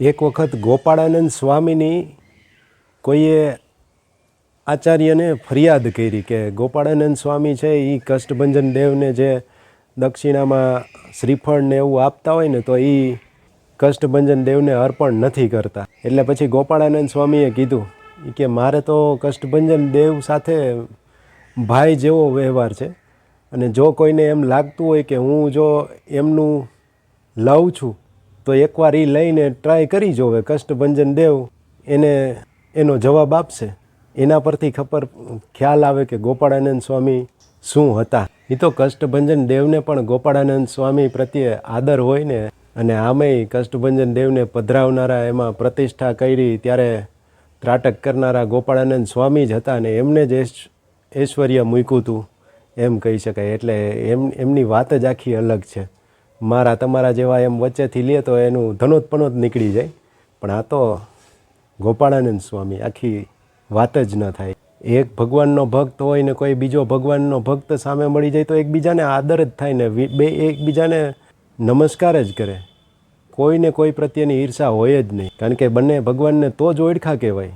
એક વખત ગોપાળાનંદ સ્વામીની કોઈએ આચાર્યને ફરિયાદ કરી કે ગોપાળાનંદ સ્વામી છે એ કષ્ટભંજન દેવને જે દક્ષિણામાં શ્રીફળ ને એવું આપતા હોય ને તો એ કષ્ટભંજન દેવને અર્પણ નથી કરતા. એટલે પછી ગોપાળાનંદ સ્વામીએ કીધું કે મારે તો કષ્ટભંજન દેવ સાથે ભાઈ જેવો વ્યવહાર છે અને જો કોઈને એમ લાગતું હોય કે હું જો એમનું લઉં છું તો એકવાર એ લઈને ટ્રાય કરી જોવે કષ્ટભંજન દેવ, એને એનો જવાબ આપશે. એના પરથી ખબર, ખ્યાલ આવે કે ગોપાળાનંદ સ્વામી શું હતા. એ તો કષ્ટભંજન દેવને પણ ગોપાળાનંદ સ્વામી પ્રત્યે આદર હોય ને, અને આમેય કષ્ટભંજન દેવને પધરાવનારા એમાં પ્રતિષ્ઠા કરી ત્યારે ત્રાટક કરનારા ગોપાળાનંદ સ્વામી જ હતા ને એમને જ ઐશ- ઐશ્વર્ય મૂક્યું હતું એમ કહી શકાય. એટલે એમ, એમની વાત જ આખી અલગ છે. મારા તમારા જેવા એમ વચ્ચેથી લે તો એનું ધનોત પનોત નીકળી જાય. પણ આ તો ગોપાળાનંદ સ્વામી, આખી વાત જ ન થાય. એક ભગવાનનો ભક્ત હોય ને કોઈ બીજો ભગવાનનો ભક્ત સામે મળી જાય તો એકબીજાને આદર જ થાય ને બે એકબીજાને નમસ્કાર જ કરે. કોઈને કોઈ પ્રત્યેની ઈર્ષા હોય જ નહીં. કારણ કે બંને ભગવાનને તો જ ઓળખા કહેવાય.